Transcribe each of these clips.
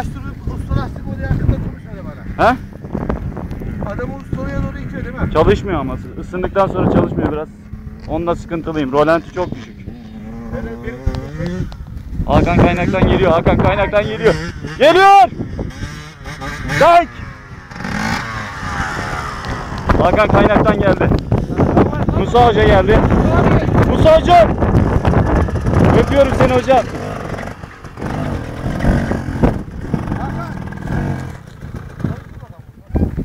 lastik, usta lastik oraya hakkında konuş hadi bana. He? Adamı ustaya doğru itiyor değil mi? Çalışmıyor ama. Isındıktan sonra çalışmıyor biraz. Onda sıkıntılıyım. Rolanti çok düşük. Hakan kaynaktan geliyor. Hakan kaynaktan geliyor. Geliyor! Dayk! Hakan kaynaktan geldi. Musa Hoca geldi. Musa Hocam! Öpüyorum seni hocam.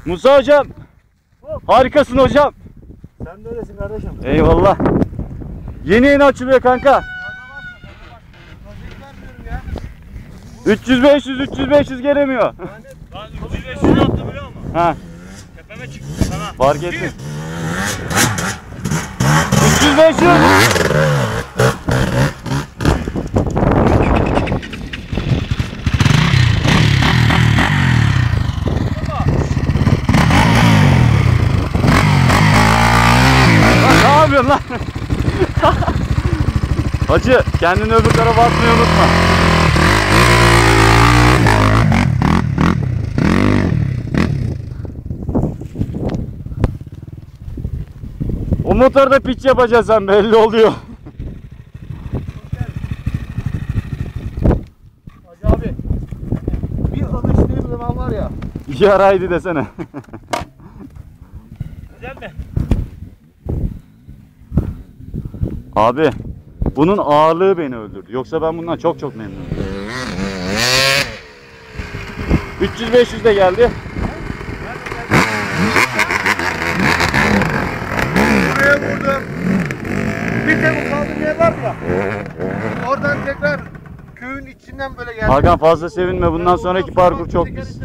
Musa Hocam! Harikasın hocam. Sen de öylesin kardeşim. Eyvallah. Yeni yeni açılıyor kanka. 300 500 300 500 gelemiyor. Lan 305 lira attı biliyor musun? Ha, Tepeme çıktı sana. fark ettim. 300 500. Lan ne yapıyorsun lan? Hacı kendini öbür tarafa atmayı unutma. O motorda piç yapacağız sen belli oluyor. Hacı abi. Bir alıştığım zaman var ya. Yaraydı desene. Güzel mi? Abi bunun ağırlığı beni öldürdü. Yoksa ben bundan çok çok memnunum. 300-500 de geldi. Buraya vurdum. Bir tek kaldığım yer var ya. Oradan tekrar köyün içinden böyle geldi. Hakan fazla sevinme. Bundan sonraki parkur çok pis.